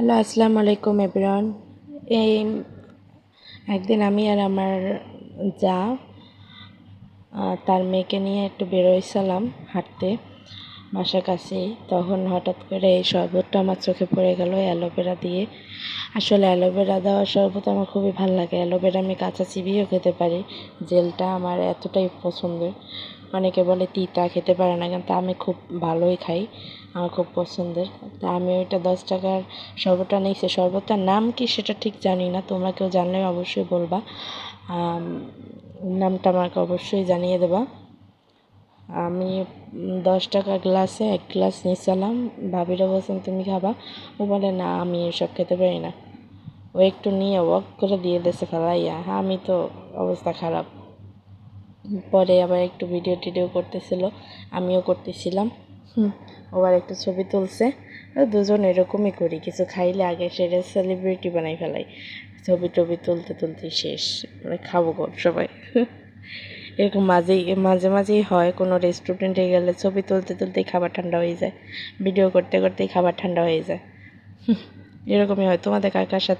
Hello, আসসালামু আলাইকুম everyone. এই একদিন আমি আর আমার যা তার মেয়েকে নিয়ে একটু বেরোইছিলাম হাঁটতে বাসার কাছেই। তখন হঠাৎ করে এই শরবতটা আমার চোখে পড়ে গেল অ্যালোভেরা দিয়ে। আসলে অ্যালোভেরা দেওয়া শরবত আমার খুবই ভালো লাগে। অ্যালোভেরা আমি কাঁচা চিবিয়েও খেতে পারি, জেলটা আমার এতটাই পছন্দের। অনেকে বলে তিতা খেতে পারে না, কিন্তু আমি খুব ভালোই খাই, আমার খুব পছন্দের। তা আমি ওইটা দশ টাকার শরবতটা নিয়েছি। শরবতটার নাম কি সেটা ঠিক জানি না, তোমরা কেউ জানলে অবশ্যই বলবা। নামটা আমাকে অবশ্যই জানিয়ে দেবা। আমি দশ টাকা গ্লাসে এক গ্লাস নিয়েছিলাম, ভাবিরা বলছেন, তুমি খাবা? ও বলে, না, আমি এসব খেতে পারি না। ও একটু নিয়ে ওয়াক করে দিয়ে দেশে ফেলাইয়া আমি তো অবস্থা খারাপ। পরে আবার একটু ভিডিও টিডিও করতেছিল, আমিও করতেছিলাম। আবার একটু ছবি তুলছে। দুজন এরকমই করি, কিছু খাইলে আগে সেটা সেলিব্রিটি বানাই ফেলাই। ছবি টবি তুলতে তুলতে শেষ মানে খাব কর সবাই। এরকম মাঝেই মাঝে মাঝেই হয়, কোনো রেস্টুরেন্টে গেলে ছবি তুলতে তুলতেই খাবার ঠান্ডা হয়ে যায়। ভিডিও করতে করতেই খাবার ঠান্ডা হয়ে যায়। এরকমই হয়। তোমাদের কার কার সাথে